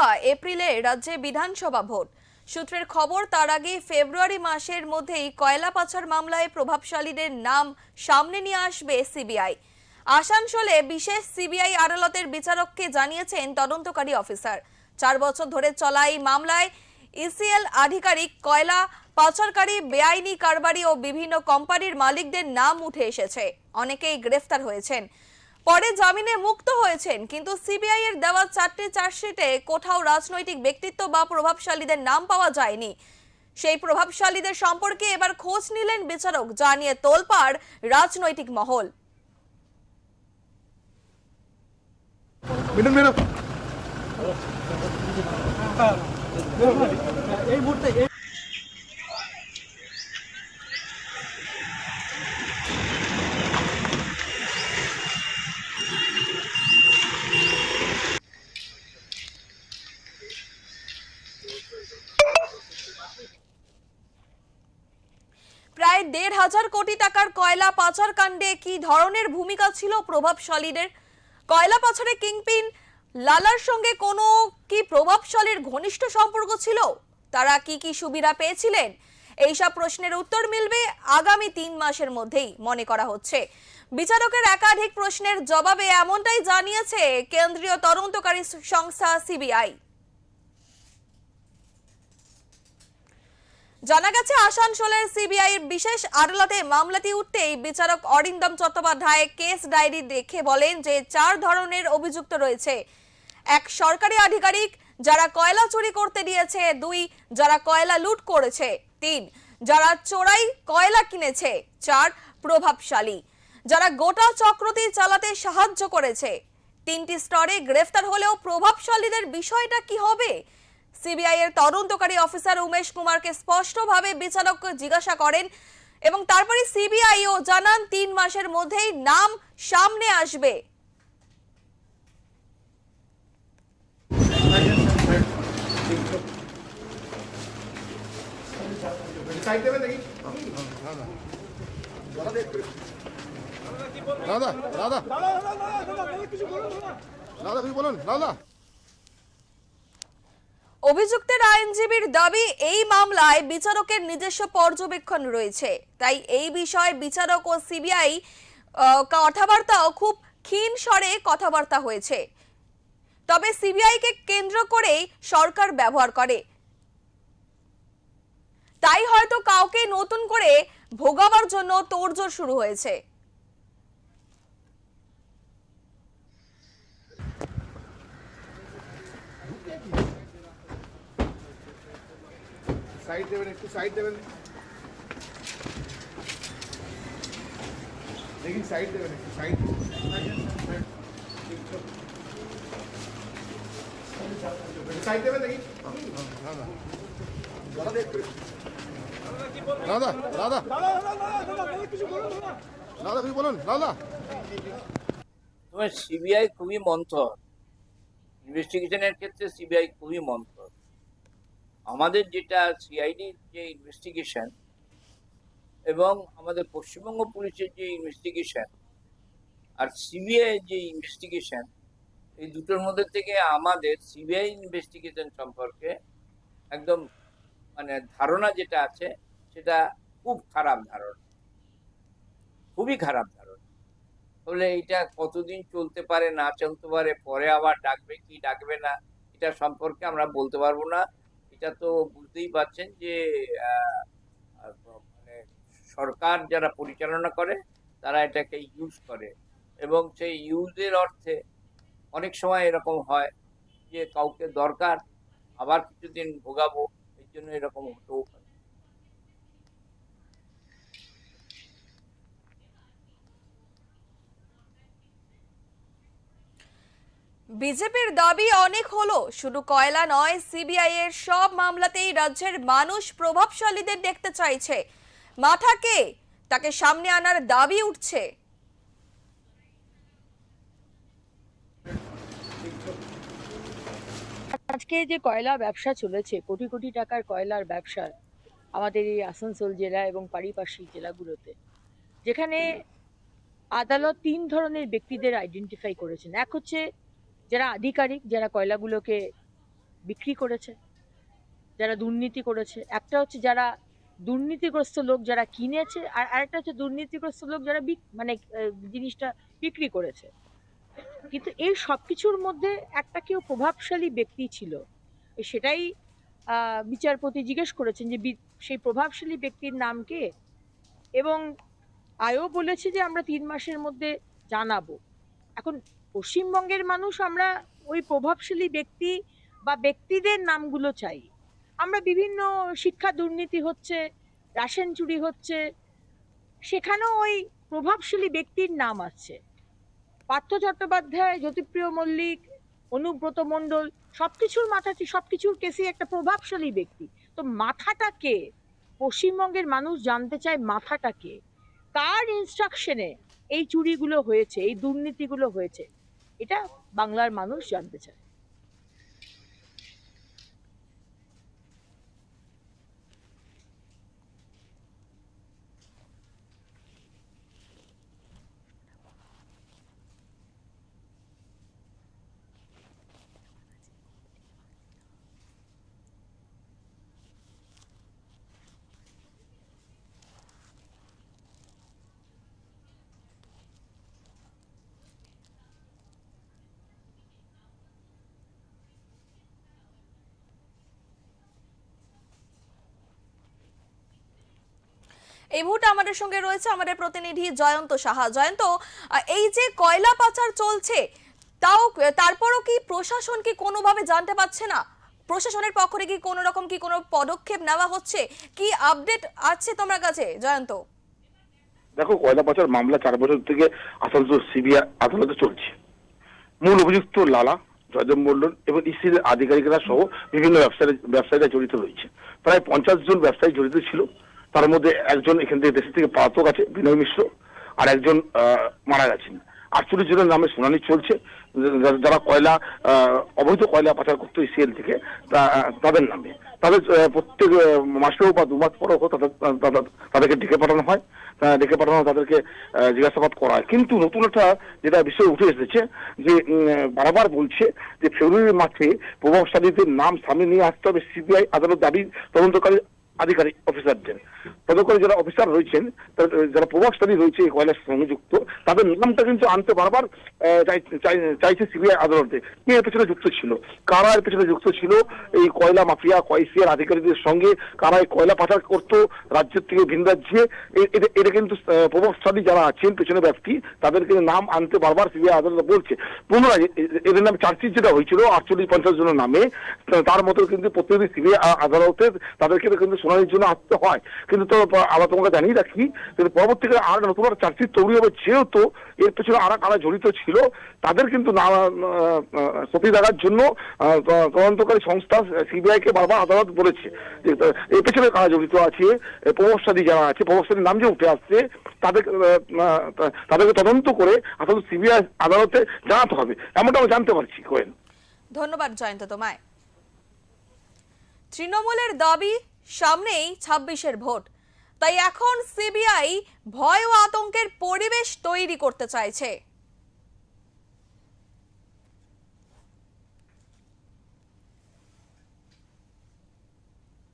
দফা এপ্রিলে রাজ্যে বিধানসভা ভোট। সূত্রের খবর, তার আগে ফেব্রুয়ারি মাসের মধ্যেই কয়লা পাচার মামলায় প্রভাবশালীদের নাম সামনে নিয়ে আসবে সিবিআই। আসানসোলে বিশেষ সিবিআই আদালতের বিচারককে জানিয়েছেন তদন্তকারী অফিসার। চার বছর ধরে চলা এই মামলায় ইসিএল আধিকারিক কয়লা পাচারকারী, বেআইনি কারবারি ও বিভিন্ন কোম্পানির মালিকদের নাম উঠে এসেছে। অনেকেই গ্রেফতার হয়েছেন। পরে জামিনে মুক্ত হয়েছেন কিন্তু সিবিআই এর দেওয়া চারটি চার্জশিটে কোথাও রাজনৈতিক ব্যক্তিত্ব বা প্রভাবশালীদের নাম পাওয়া যায়নি। সেই প্রভাবশালীদের সম্পর্কে এবার খোঁজ নিলেন বিচারক যা নিয়ে তোলপাড় রাজনৈতিক মহল। ম্যাডাম ম্যাডাম প্রায় দেড় হাজার কোটি টাকার কয়লা পাচার কাণ্ডে কি ধরনের ভূমিকা ছিল প্রভাবশালীদের? কয়লা পাচারে কিংপিন লালার সঙ্গে কোনো কি প্রভাবশালীর ঘনিষ্ঠ সম্পর্ক ছিল? তারা কি কি সুবিধা পেয়েছিলেন? এইসব প্রশ্নের উত্তর মিলবে আগামী তিন মাসের মধ্যেই, মনে করা হচ্ছে। বিচারকের একাধিক প্রশ্নের জবাবে এমনটাই জানিয়েছে কেন্দ্রীয় তদন্তকারী সংস্থা সিবিআই। জানা গেছে, আসানসোলের সিবিআই এর বিশেষ আদালতে মামলাটি উঠতেই বিচারক অরিন্দম চট্টোপাধ্যায় কেস ডায়েরি দেখে বলেন যে চার ধরনের অভিযুক্ত রয়েছে। এক সরকারি আধিকারিক, যারা কয়লা চুরি করতে দিয়েছে, দুই, যারা কয়লা লুট করেছে, তিন, যারা চোরাই কয়লা কিনেছে, চার, প্রভাবশালী, যারা গোটা চক্রটি চালাতে সাহায্য করেছে। তিনটি স্তরে গ্রেফতার হলেও প্রভাবশালীদের বিষয়টা কি হবে? সিবিআই এর তদন্তকারী অফিসার উমেশ কুমারকে স্পষ্টভাবে বিচারক জিজ্ঞাসা করেন এবং তারপরে সিবিআইও জানান তিন মাসের মধ্যেই নাম সামনে আসবে। দাদা দাদা। দাদা, কিছু বলুন, দাদা। অভিযুক্তের আইনজীবীর দাবি, এই মামলায় বিচারকের নিজস্ব পর্যবেক্ষণ রয়েছে। তাই এই বিষয়ে বিচারক ও সিবিআই কথাবার্তাও খুব ক্ষীণ স্বরে কথাবার্তা হয়েছে। তবে সিবিআইকে কেন্দ্র করেই সরকার ব্যবহার করে। তাই হয়তো কাউকে নতুন করে ভোগাবার জন্য তোড়জোড় শুরু হয়েছে। সাইড দেবেন একটু সাইড দেবেন। দেখি সাইড দেবেন একটু সাইড সাইড দেবেন দেখি। দাদা দাদা। দাদা কিছু বলুন দাদা। তোমার সিবিআই খুবই মন্থর। ইনভেস্টিগেশনের ক্ষেত্রে সিবিআই খুবই মন্থর। আমাদের যেটা সিআইডির যে ইনভেস্টিগেশন এবং আমাদের পশ্চিমবঙ্গ পুলিশের যে ইনভেস্টিগেশন আর সিবিআই যে ইনভেস্টিগেশন এই দুটোর মধ্যে থেকে আমাদের সিবিআই ইনভেস্টিগেশন সম্পর্কে একদম মানে ধারণা যেটা আছে, সেটা খুব খারাপ ধারণা। খুবই খারাপ ধারণা। তাহলে এটা কতদিন চলতে পারে, না চলতে পারে, পরে আবার ডাকবে, কি ডাকবে না, এটা সম্পর্কে আমরা বলতে পারব না। এটা তো বুঝতেই পারছেন যে মানে সরকার যারা পরিচালনা করে, তারা এটাকে ইউজ করে। এবং সেই ইউজের অর্থে অনেক সময় এরকম হয় যে, কাউকে দরকার, আবার কিছুদিন ভোগাবো, এই জন্য এরকম হতেও পারে। বিজেপির দাবি অনেক হলো। শুধু কয়লা নয়, সিবিআই এর সব মামলাতেই রাজ্যের মানুষ প্রভাবশালীদের দেখতে চাইছে। মাথাকে তাকে সামনে আনার দাবি উঠছে। আজকে যে কয়লা ব্যবসা চলেছে, কোটি কোটি টাকার কয়লার ব্যবসা আমাদের এই আসানসোল জেলা এবং পারিপার্শ্বিক জেলাগুলোতে, যেখানে আদালত তিন ধরনের ব্যক্তিদের আইডেন্টিফাই করেছেন। এক হচ্ছে যারা আধিকারিক, যারা কয়লাগুলোকে বিক্রি করেছে, যারা দুর্নীতি করেছে, একটা হচ্ছে যারা দুর্নীতিগ্রস্ত লোক যারা কিনেছে, আর আরেকটা হচ্ছে দুর্নীতিগ্রস্ত লোক যারা মানে জিনিসটা বিক্রি করেছে। কিন্তু এই সব কিছুর মধ্যে একটা কেউ প্রভাবশালী ব্যক্তি ছিল। সেটাই বিচারপতি জিজ্ঞেস করেছেন যে সেই প্রভাবশালী ব্যক্তির নাম কে? এবং আয়ও বলেছে যে আমরা তিন মাসের মধ্যে জানাব। এখন পশ্চিমবঙ্গের মানুষ আমরা ওই প্রভাবশালী ব্যক্তি বা ব্যক্তিদের নামগুলো চাই। আমরা বিভিন্ন শিক্ষা দুর্নীতি হচ্ছে রাশন চুরি হচ্ছে, সেখানেও ওই প্রভাবশালী ব্যক্তির নাম আছে। পার্থ চট্টোপাধ্যায়, জ্যোতিপ্রিয় মল্লিক, অনুব্রত মণ্ডল সব কিছুর মাথাতে সব কিছুর কেসে একটা প্রভাবশালী ব্যক্তি। তো মাথাটা কে? পশ্চিমবঙ্গের মানুষ জানতে চায় মাথাটা কে? কার ইনস্ট্রাকশনে এই চুরিগুলো হয়েছে, এই দুর্নীতিগুলো হয়েছে? এটা বাংলার মানুষ জানতে চায়। এই মুহূর্তে আমাদের সঙ্গে রয়েছে আমাদের প্রতিনিধি জয়ন্ত সাহা। জয়ন্ত এই যে কয়লা পাচার চলছে, তাও, তারপরও কি প্রশাসন কি কোনোভাবে জানতে পারছে না? প্রশাসনের পক্ষ থেকে কি কোনো রকম কি কোনো পদক্ষেপ নেওয়া হচ্ছে? কি আপডেট আছে তোমার কাছে, জয়ন্ত? দেখো, কয়লা পাচার মামলা চার বছর থেকে আসানসোল সিবিআই আদালতে চলছে। মূল অভিযুক্ত লালা, জয়দেব মন্ডল এবং ইসির আধিকারিকরা সহ বিভিন্ন ব্যবসায়ী, ব্যবসায়ীরা জড়িত রয়েছে। প্রায় পঞ্চাশ জন ব্যবসায়ী জড়িত ছিল। তার মধ্যে একজন এখান থেকে দেশের থেকে পাতক আছে বিনয় মিশ্র, আর একজন মারা গেছেন। আটচল্লিশ জনের নামে শুনানি চলছে। যারা- কয়লা অবৈধ কয়লা পাচার করতো ইসিএল থেকে তাদের নামে। তাদের প্রত্যেক মাসেও বা দু মাস পরেও তাদেরকে ডেকে পাঠানো হয়। ডেকে পাঠানো তাদেরকে জিজ্ঞাসাবাদ করা হয়। কিন্তু নতুন একটা যেটা বিষয় উঠে এসেছে, যে বারবার বলছে যে ফেব্রুয়ারি মাসে প্রভাবশালীদের নাম সামনে নিয়ে আসতে হবে, সিবিআই আদালত দাবি তদন্তকারী আধিকারিক অফিসারদের। তদন্তকারী যারা অফিসার রয়েছেন যারা প্রভাবশালী রয়েছে এই কয়লার সঙ্গে যুক্ত তাদের নামটা কিন্তু আনতে বারবার চাইছে সিবিআই আদালতে। কে এর পেছনে যুক্ত ছিল? কারা এর পেছনে যুক্ত ছিল? এই কয়লা মাফিয়া, কয়সিয়ার আধিকারিকদের সঙ্গে কারা এই কয়লা পাচার করতো? রাজ্যের থেকে ভিন রাজ্যে? এটা- কিন্তু প্রভাবশালী যারা আছেন, পেছনে ব্যক্তি তাদেরকে নাম আনতে বারবার সিবিআই আদালত বলছে। পুনরায় এদের নামে চার্জশিট যেটা হয়েছিল, আটচল্লিশ পঞ্চাশ জনের নামে তার মতো কিন্তু প্রতিদিন সিবিআই আদালতে তাদেরকে কিন্তু শুনানির জন্য আসতে হয়। কিন্তু তো আবার তোমাকে জানিয়ে রাখি, কিন্তু পরবর্তীকালে আর নতুন একটা চার্জশিট তৈরি হবে, যেহেতু এর পেছনে আর কারা জড়িত ছিল, তাদের কিন্তু না সতী দেখার জন্য তদন্তকারী সংস্থা, সিবিআই কে বারবার আদালত বলেছে যে এর পেছনে কারা জড়িত আছে প্রভাবশালী যারা আছে, প্রভাবশালীর নাম যে উঠে আসছে, তাদের তাদেরকে তদন্ত করে আসলে সিবিআই আদালতে জানাতে হবে। এমনটা আমি জানতে পারছি কোয়েন ধন্যবাদ জয়ন্ত তোমায়। তৃণমূলের দাবি সামনেই ছাব্বিশের ভোট। তাই এখন সিবিআই ভয় ও আতঙ্কের পরিবেশ তৈরি করতে চাইছে।